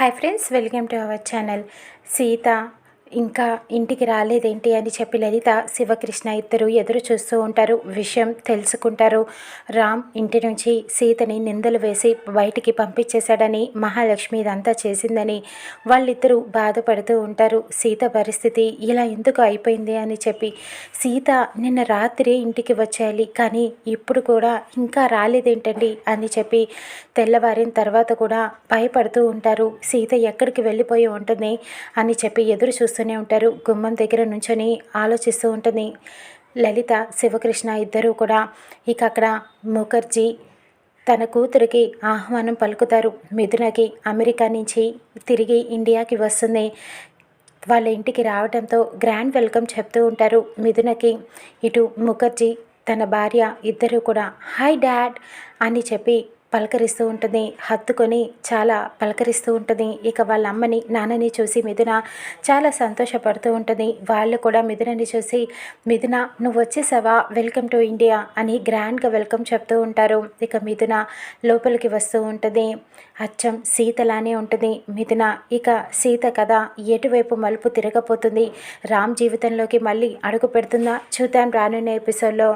Hi friends welcome to our channel Sita ఇంకా ఇంటికి రాలేదేంటి అని చెప్పి లలిత శివకృష్ణ ఇద్దరు ఎదురు చూస్తూ ఉంటారు. విషయం తెలుసుకుంటారు. రామ్ ఇంటి నుంచి సీతని నిందలు వేసి బయటికి పంపించేశాడని మహాలక్ష్మి ఇదంతా చేసిందని వాళ్ళిద్దరూ బాధపడుతూ ఉంటారు. సీత పరిస్థితి ఇలా ఎందుకు అయిపోయింది అని చెప్పి సీత నిన్న రాత్రి ఇంటికి వచ్చేయాలి కానీ ఇప్పుడు కూడా ఇంకా రాలేదేంటండి అని చెప్పి తెల్లవారిన తర్వాత కూడా భయపడుతూ ఉంటారు. సీత ఎక్కడికి వెళ్ళిపోయి ఉంటుంది అని చెప్పి ఎదురు చూస్తూ చూస్తూనే ఉంటారు గుమ్మం దగ్గర నుంచొని ఆలోచిస్తూ ఉంటుంది. లలిత శివకృష్ణ ఇద్దరూ కూడా ఇక అక్కడ ముఖర్జీ తన కూతురికి ఆహ్వానం పలుకుతారు. మిథునకి అమెరికా నుంచి తిరిగి ఇండియాకి వస్తుంది. వాళ్ళ ఇంటికి రావడంతో గ్రాండ్ వెల్కమ్ చెప్తూ ఉంటారు. మిథునకి ఇటు ముఖర్జీ తన భార్య ఇద్దరూ కూడా హాయ్ డాడ్ అని చెప్పి పలకరిస్తూ ఉంటుంది. హత్తుకొని చాలా పలకరిస్తూ ఉంటుంది. ఇక వాళ్ళ అమ్మని నాన్నని చూసి మిథున చాలా సంతోషపడుతూ ఉంటుంది. వాళ్ళు కూడా మిథునని చూసి మిథున నువ్వు వచ్చేసావా? వెల్కమ్ టు ఇండియా అని గ్రాండ్గా వెల్కమ్ చెప్తూ ఉంటారు. ఇక మిథున లోపలికి వస్తూ ఉంటుంది. అచ్చం సీతలానే ఉంటుంది. మిథున ఇక సీత కథ ఎటువైపు మలుపు తిరగపోతుంది? రామ్ జీవితంలోకి మళ్ళీ అడుగు పెడుతుందా? చూద్దాం రానున్న ఎపిసోడ్లో.